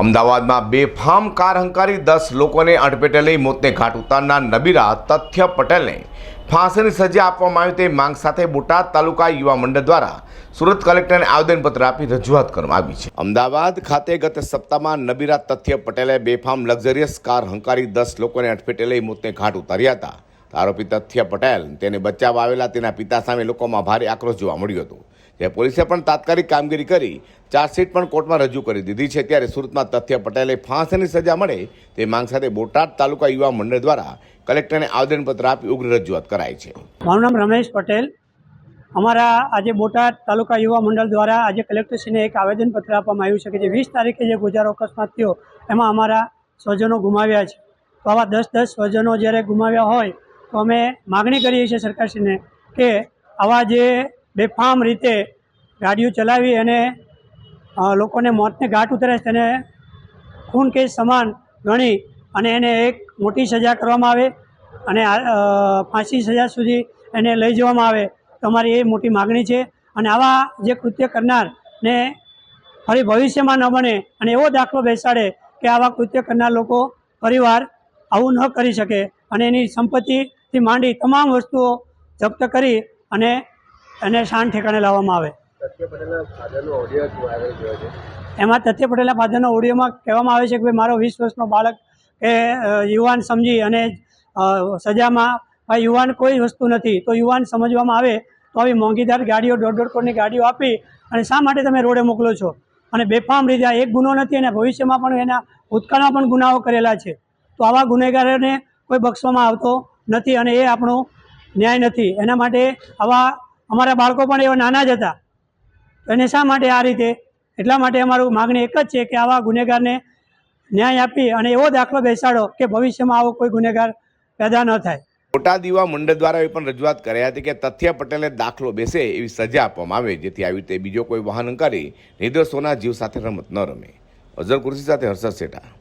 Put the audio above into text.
અમદાવાદમાં બેફામ કાર હંકારી દસ લોકોને અડપેટે લઈ મોતને ઘાટ ઉતારનાર નબીરા તથ્ય પટેલને ફાંસીની સજા આપવામાં આવી તે માંગ સાથે બોટાદ તાલુકા યુવા મંડળ દ્વારા સુરત કલેક્ટરને આવેદનપત્ર આપી રજૂઆત કરવામાં આવી છે. અમદાવાદ ખાતે ગત સપ્તાહમાં નબીરા તથ્ય પટેલે બેફામ લક્ઝરિયસ કાર હંકારી દસ લોકોને અડફેટે લઈ મોતને ઘાટ ઉતાર્યા હતા. આરોપી તથ્ય પટેલ. તેને બચાવવા આવેલા તેના પિતા સામે લોકોમાં ભારે આક્રોશ જોવા મળ્યો હતો. જે પોલીસે પણ તાત્કાલિક કામગીરી કરી, ચાર્જશીટ પણ કોર્ટમાં રજૂ કરી દીધી છે. ત્યારે સુરતમાં તથ્ય પટેલે ફાંસીની સજા મળે તે માંગ સાથે બોટાદ તાલુકા યુવા મંડળ દ્વારા કલેક્ટરને આવેદનપત્ર આપી ઉગ્ર રજૂઆત કરાઈ છે. મારું નામ રમેશ પટેલ. અમારા આજે બોટાદ તાલુકા યુવા મંડળ દ્વારા આજે કલેક્ટરશ્રીને એક આવેદનપત્ર આપવામાં આવ્યું છે કે જે વીસ તારીખે જે ગુજારો અકસ્માત થયો, એમાં અમારા સ્વજનો ગુમાવ્યા છે. તો આવા દસ દસ સ્વજનો જ્યારે ગુમાવ્યા હોય તો અમે માગણી કરીએ છીએ સરકારશ્રીને કે આવા જે બેફામ રીતે ગાડીઓ ચલાવી અને લોકોને મોતને ઘાટ ઉતરે તેને ખૂન કેસ સમાન ગણી અને એને એક મોટી સજા કરવામાં આવે અને ફાંસી સજા સુધી એને લઈ જવામાં આવે, તો અમારી એ મોટી માગણી છે. અને આવા જે કૃત્ય કરનારને ફરી ભવિષ્યમાં ન બને અને એવો દાખલો બેસાડે કે આવા કૃત્ય કરનાર લોકો પરિવાર આવું ન કરી શકે અને એની સંપત્તિથી માંડી તમામ વસ્તુઓ જપ્ત કરી અને એને શાન ઠેકાણે લાવવામાં આવે. એમાં તથ્ય પટેલના ફાધરના ઓડિયોમાં કહેવામાં આવે છે કે ભાઈ મારો વીસ વર્ષનો બાળક એ યુવાન સમજી અને સજામાં ભાઈ યુવાન કોઈ વસ્તુ નથી તો યુવાન સમજવામાં આવે તો આવી મોંઘીદાર ગાડીઓ દોઢ દોઢ કરોડની ગાડીઓ આપી અને શા માટે તમે રોડે મોકલો છો? અને બેફામ રીતે આ એક ગુનો નથી અને ભવિષ્યમાં પણ એના ભૂતકાળમાં પણ ગુનાઓ કરેલા છે. તો આવા ગુનેગારોને કોઈ બક્ષવામાં આવતો નથી અને એ આપણો ન્યાય નથી. એના માટે આવા અમારા બાળકો પણ એવા નાના જ હતા. એને શા માટે આ રીતે? એટલા માટે અમારું માગણી એક જ છે કે આવા ગુનેગારને ન્યાય આપી અને એવો દાખલો બેસાડો કે ભવિષ્યમાં આવો કોઈ ગુનેગાર પેદા ન થાય. મોટા દીવા મંડળ દ્વારા એ પણ રજૂઆત કરી હતી કે તથ્ય પટેલે દાખલો બેસે એવી સજા આપવામાં આવે, જેથી આવી રીતે બીજો કોઈ વાહન કરી નિર્દોષોના જીવ સાથે રમત ન રમે. અઝર કુર્સી સાથે હર્ષદ શેઠા.